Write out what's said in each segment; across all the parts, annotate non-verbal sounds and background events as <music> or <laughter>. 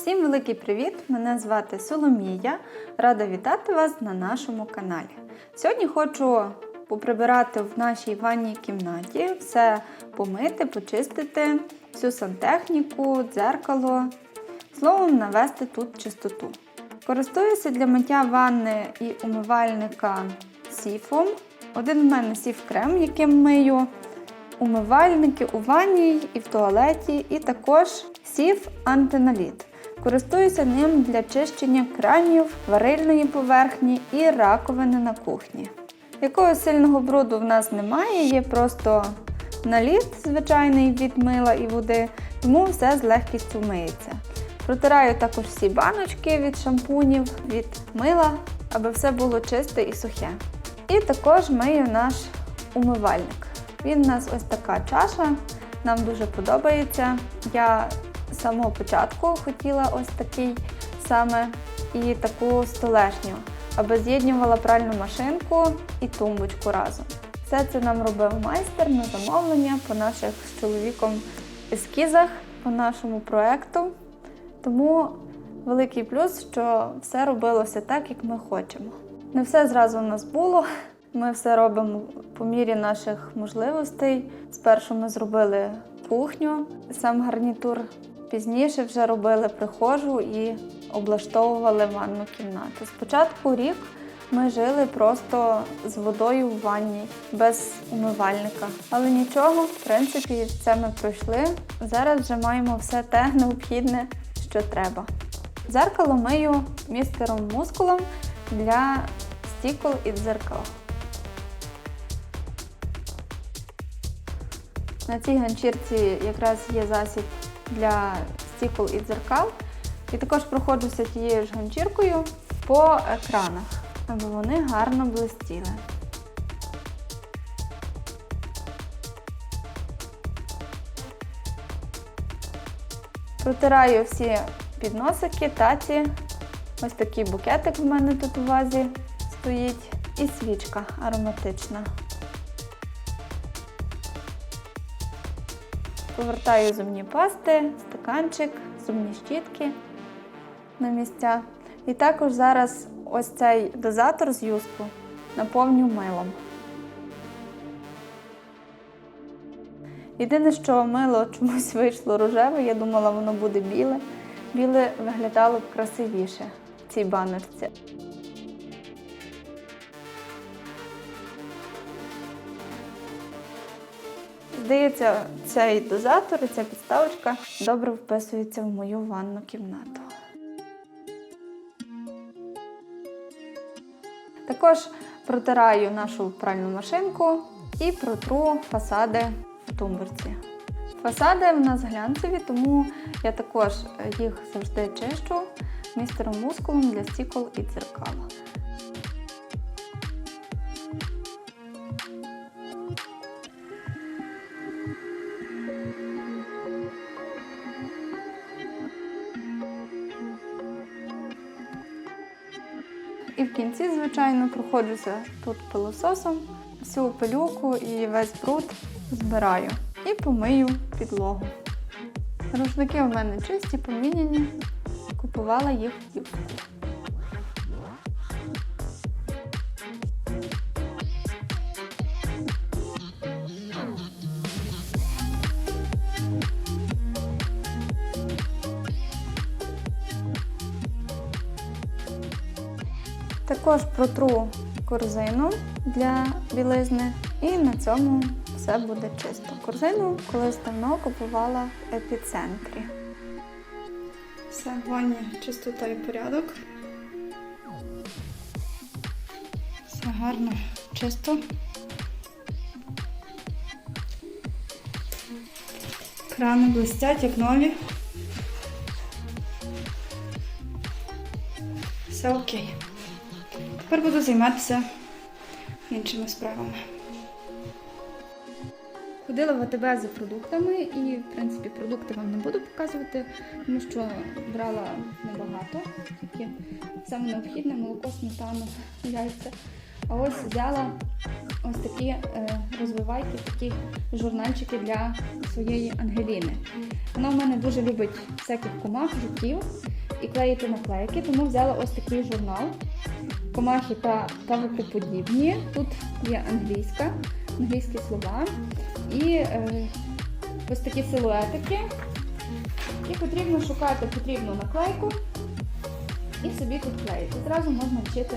Всім великий привіт! Мене звати Соломія. Рада вітати вас на нашому каналі. Сьогодні хочу поприбирати в нашій ванній кімнаті, все помити, почистити, всю сантехніку, дзеркало. Словом, навести тут чистоту. Користуюся для миття ванни і умивальника сіфом. Один в мене сіф крем, яким мию умивальники у ванній і в туалеті, і також сів антиналіт. Користуюся ним для чищення кранів, варильної поверхні і раковини на кухні. Якогось сильного бруду в нас немає, є просто наліт звичайний від мила і води, тому все з легкістю миється. Протираю також всі баночки від шампунів, від мила, аби все було чисте і сухе. І також мию наш умивальник. Він у нас ось така чаша, нам дуже подобається. Я самого початку хотіла ось такий саме і таку столешню, аби з'єднувала пральну машинку і тумбочку разом. Все це нам робив майстер на замовлення по наших з чоловіком ескізах, по нашому проекту. Тому великий плюс, що все робилося так, як ми хочемо. Не все зразу у нас було. Ми все робимо по мірі наших можливостей. Спершу ми зробили кухню, сам гарнітур. Пізніше вже робили прихожу і облаштовували ванну кімнату. Спочатку рік ми жили просто з водою в ванні, без умивальника. Але нічого, в принципі, це ми пройшли. Зараз вже маємо все те необхідне, що треба. Дзеркало мию містером мускулом для стікол і дзеркал. На цій ганчірці якраз є засіб для стікол і дзеркал. І також проходжуся тією ж ганчіркою по екранах, аби вони гарно блистіли. Протираю всі підносики, таці. Ось такий букетик в мене тут у вазі стоїть. І свічка ароматична. Повертаю зубні пасти, стаканчик, зубні щітки на місця. І також зараз ось цей дозатор з юску наповню милом. Єдине, що мило чомусь вийшло рожеве, я думала, воно буде біле. Біле виглядало б красивіше в цій баночці. Здається, цей дозатор і ця підставочка добре вписується в мою ванну кімнату. Також протираю нашу пральну машинку і протру фасади в тумбурці. Фасади в нас глянцеві, тому я також їх завжди чищу містером мускулом для стікол і дзеркал. Звичайно, проходжуся тут пилососом, всю пилюку і весь бруд збираю і помию підлогу. Рушники в мене чисті, поміняні, купувала їх в юбку. Також протру корзину для білизни і на цьому все буде чисто. Корзину колись давно купувала в епіцентрі. Все, ванні чистота і порядок. Все гарно, чисто. Крани блистять, як нові. Все окей. Тепер буду займатися іншими справами. Ходила в АТБ за продуктами і, в принципі, продукти вам не буду показувати, тому що брала небагато. Тільки саме необхідне молоко, сметану, яйця. А ось взяла ось такі е, розвивайки, такі журнальчики для своєї Ангеліни. Вона в мене дуже любить всяких комах, жуків і клеїти наклейки, тому взяла ось такий журнал. Комахи та павукоподібні. Тут є англійська, англійські слова і е, ось такі силуетики. І потрібно шукати потрібну наклейку і собі тут клеїти. Зразу можна вчити,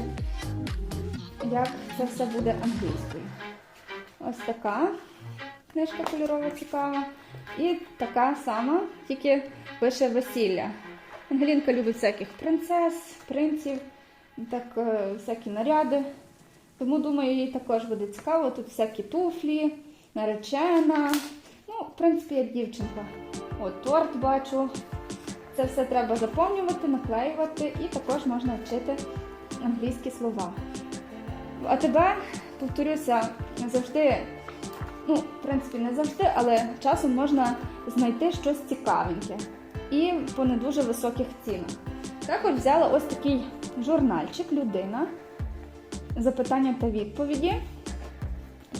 як це все буде англійською. Ось така книжка кольорова цікава. І така сама, тільки пише весілля. Ангелінка любить всяких принцес, принців, так, е, всякі наряди. Тому думаю, їй також буде цікаво. Тут всякі туфлі, наречена. Ну, в принципі, як дівчинка. От торт бачу. Це все треба заповнювати, наклеювати і також можна вчити англійські слова. А тебе, повторюся, завжди, ну, в принципі, не завжди, але часом можна знайти щось цікавеньке і по не дуже високих цінах. Також взяла ось такий журнальчик Людина. Запитання та відповіді.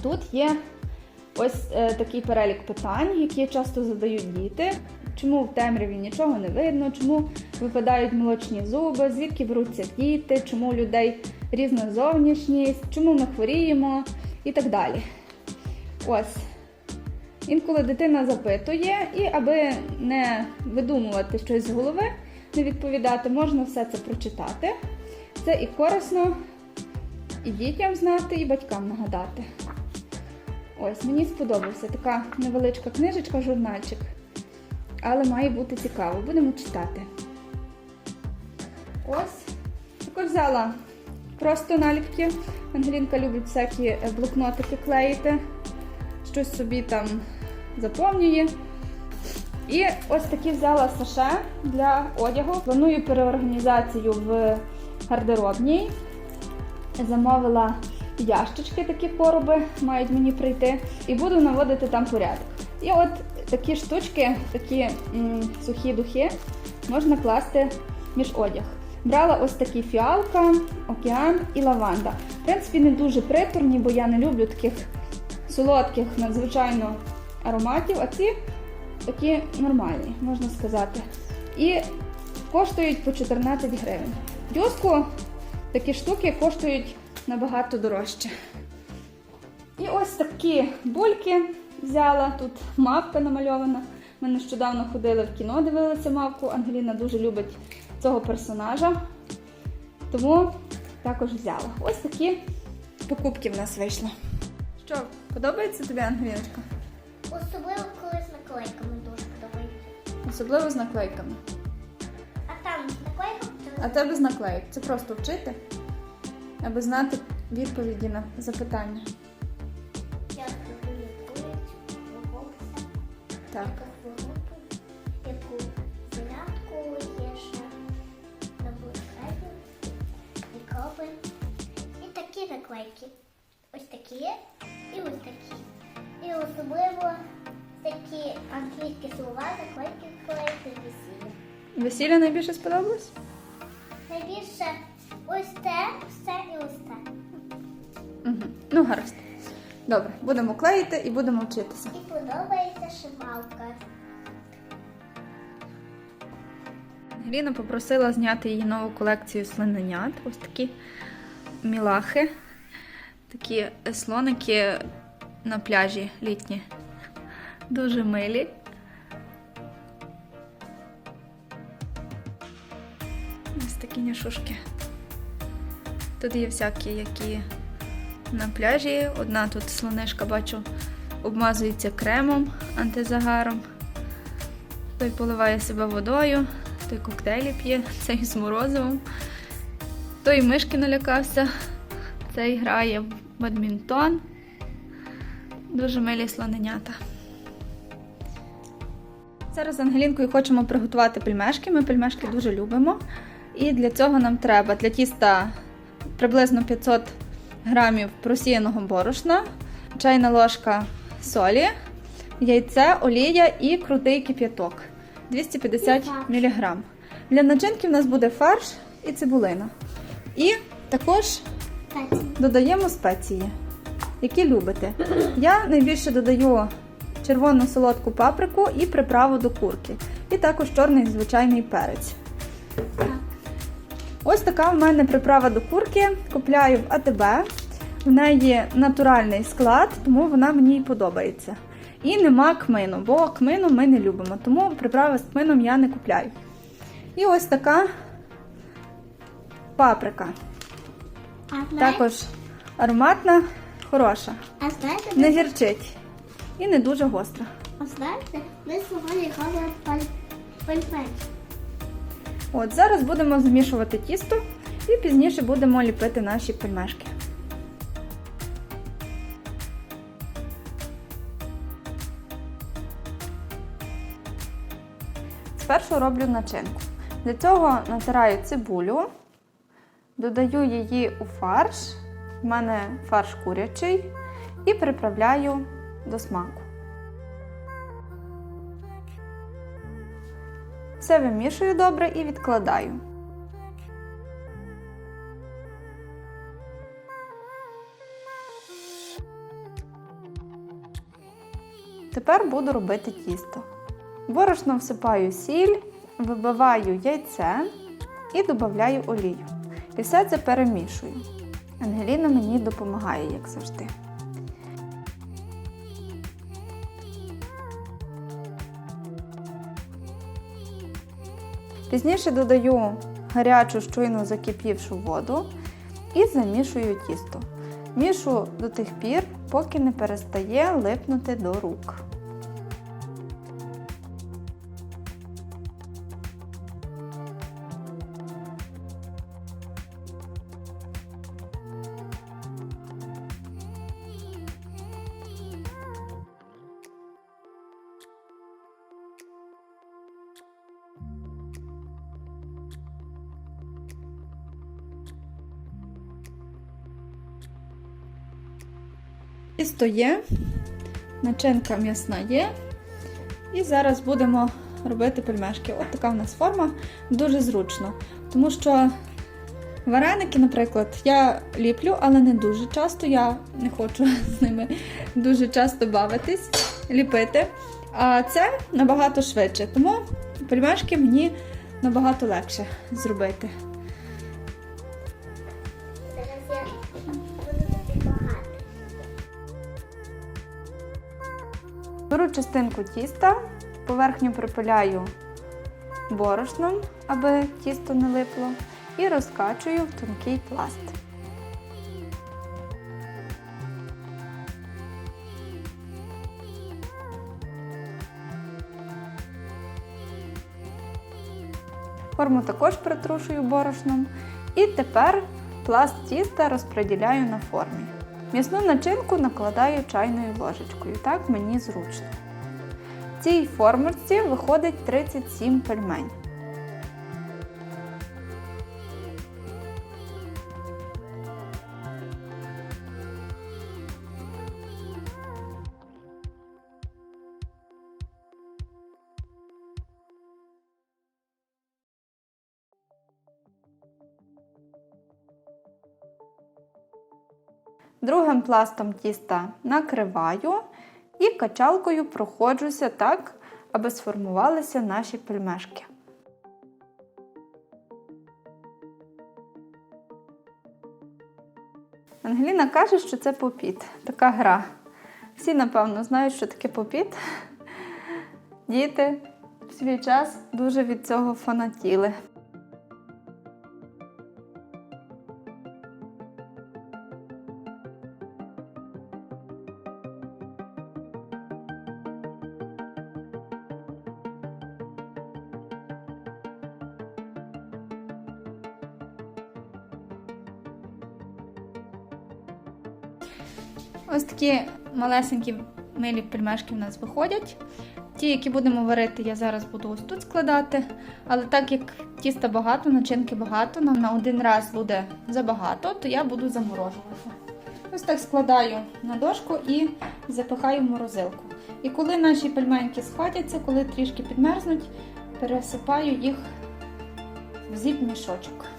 Тут є ось е, такий перелік питань, які часто задають діти. Чому в темряві нічого не видно, чому випадають молочні зуби, звідки беруться діти, чому у людей різна зовнішність, чому ми хворіємо і так далі. Ось. Інколи дитина запитує, і аби не видумувати щось з голови, не відповідати, можна все це прочитати. Це і корисно, і дітям знати, і батькам нагадати. Ось, мені сподобався така невеличка книжечка, журнальчик. Але має бути цікаво. Будемо читати. Ось. Також взяла просто наліпки. Ангелінка любить всякі блокнотики клеїти. Щось собі там заповнює. І ось такі взяла саше для одягу. Планую переорганізацію в гардеробній. Замовила ящички, такі короби мають мені прийти, і буду наводити там порядок. І от такі штучки, такі м, сухі духи можна класти між одяг. Брала ось такі фіалка, океан і лаванда. В принципі, не дуже приторні, бо я не люблю таких солодких, надзвичайно ароматів, а ці такі нормальні, можна сказати. І коштують по 14 гривень. В Дьоску такі штуки коштують набагато дорожче. І ось такі бульки взяла. Тут мавка намальована. Ми нещодавно ходили в кіно, дивилися мавку. Ангеліна дуже любить цього персонажа. Тому також взяла. Ось такі покупки в нас вийшли. Що, подобається тобі, Ангеліночка? Особливо коли з наклейками. Особливо з наклейками. А там наклейка А це без наклейок. Це просто вчити, аби знати відповіді на запитання. часто вилікують, виховуються, Так. яку зарядку є ще на. І такі наклейки. Ось такі і ось такі. І особливо такі англійські слова, наклейки клеїти весілля. Весілля найбільше сподобалось? Найбільше ось те, все і ось те. Угу. Ну, гаразд. Добре, будемо клеїти і будемо вчитися. І подобається шивалка. Ангеліна попросила зняти її нову колекцію слоненят. Ось такі мілахи, такі слоники на пляжі літні. Дуже милі. Ось такі няшушки. Тут є всякі, які на пляжі. Одна тут слонишка, бачу, обмазується кремом антизагаром. Той поливає себе водою, той коктейлі п'є, цей з морозивом. Той мишки налякався, цей грає в бадмінтон. Дуже милі слоненята. Зараз з Ангелінкою хочемо приготувати пельмешки. Ми пельмешки дуже любимо. І для цього нам треба для тіста приблизно 500 грамів просіяного борошна, чайна ложка солі, яйце, олія і крутий кип'яток 250 мг. Для начинки в нас буде фарш і цибулина. І також додаємо спеції, які любите. Я найбільше додаю червону солодку паприку і приправу до курки. І також чорний звичайний перець. Ось така в мене приправа до курки. Купляю в АТБ. В неї натуральний склад, тому вона мені і подобається. І нема кмину, бо кмину ми не любимо, тому приправи з кмином я не купляю. І ось така паприка. Також ароматна, хороша. Не гірчить. І не дуже гостра. а знаєте, ми сьогодні ходимо пельмень. От зараз будемо замішувати тісто і пізніше будемо ліпити наші пельмешки. Спершу роблю начинку. Для цього натираю цибулю, додаю її у фарш. У мене фарш курячий, і приправляю до смаку. Все вимішую добре і відкладаю. Тепер буду робити тісто. Борошно всипаю сіль, вибиваю яйце і додаю олію. І все це перемішую. Ангеліна мені допомагає, як завжди. Пізніше додаю гарячу щойно закипівшу воду і замішую тісто. Мішу до тих пір, поки не перестає липнути до рук. Тісто є, начинка м'ясна є. І зараз будемо робити пельмешки. От така в нас форма, дуже зручно. Тому що вареники, наприклад, я ліплю, але не дуже часто. Я не хочу <laughs> з ними дуже часто бавитись, ліпити. А це набагато швидше. Тому пельмешки мені набагато легше зробити. Частинку тіста, поверхню припиляю борошном, аби тісто не липло, і розкачую в тонкий пласт. Форму також притрушую борошном. І тепер пласт тіста розподіляю на формі. М'ясну начинку накладаю чайною ложечкою, так мені зручно. Цій формочці виходить 37 пельмень. Другим пластом тіста накриваю і качалкою проходжуся так, аби сформувалися наші пельмешки. Ангеліна каже, що це попіт. Така гра. Всі, напевно, знають, що таке попіт. Діти в свій час дуже від цього фанатіли. Такі малесенькі милі пельмешки в нас виходять. Ті, які будемо варити, я зараз буду ось тут складати. Але так як тіста багато, начинки багато, нам на один раз буде забагато, то я буду заморожувати. Ось так складаю на дошку і запихаю в морозилку. І коли наші пельменьки схватяться, коли трішки підмерзнуть, пересипаю їх в зіп-мішочок.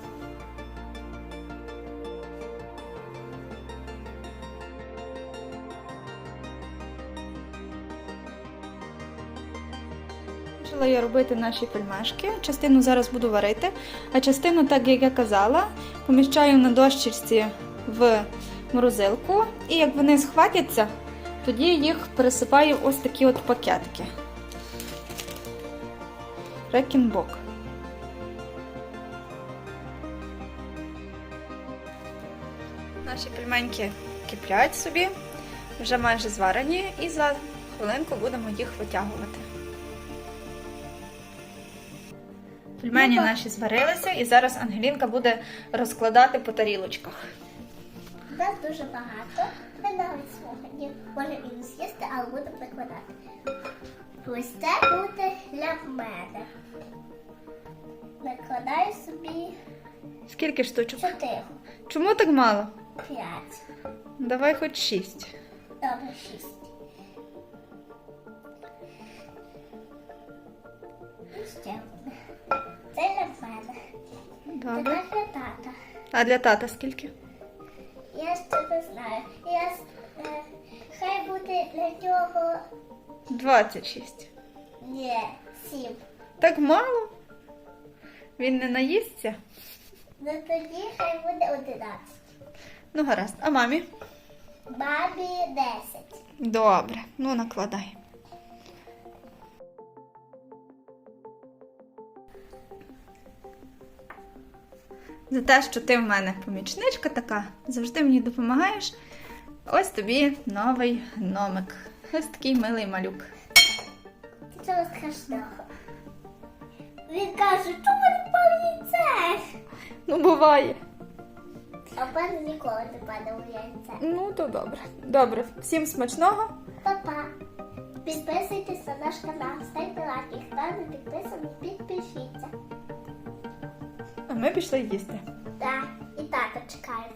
Вирішила я робити наші пельмешки. Частину зараз буду варити, а частину, так як я казала, поміщаю на дощечці в морозилку. І як вони схватяться, тоді їх пересипаю ось такі от пакетики. Рекінбок. Наші пельменьки киплять собі, вже майже зварені, і за хвилинку будемо їх витягувати. Пельмені наші зварилися, і зараз Ангелінка буде розкладати по тарілочках. У Нас дуже багато. Ми навіть сьогодні може і не з'їсти, але буду прикладати. Ось це буде для мене. Накладаю собі Скільки штучок? чотири, Чому так мало? п'ять, Давай хоч шість. добре, шість. І ще одне. Це для мене. Добре. Тепер для тата. А для тата скільки? Я ще не знаю. Я, е, хай буде для нього 26. Ні, сім. Так мало? Він не наїсться? Ну тоді хай буде одинадцять. Ну, гаразд. А мамі? Бабі десять. Добре, ну накладай. За те, що ти в мене помічничка така, завжди мені допомагаєш. Ось тобі новий гномик. Ось такий милий малюк. Нічого страшного. Він каже, чому не впав яйце? Ну, буває. А в мене ніколи не падав яйце. Ну, то добре. Добре, всім смачного. Па-па. Підписуйтесь на наш канал, ставте лайки. Хто не підписаний, підпишіться ми пішли їсти. Так, і тато чекає.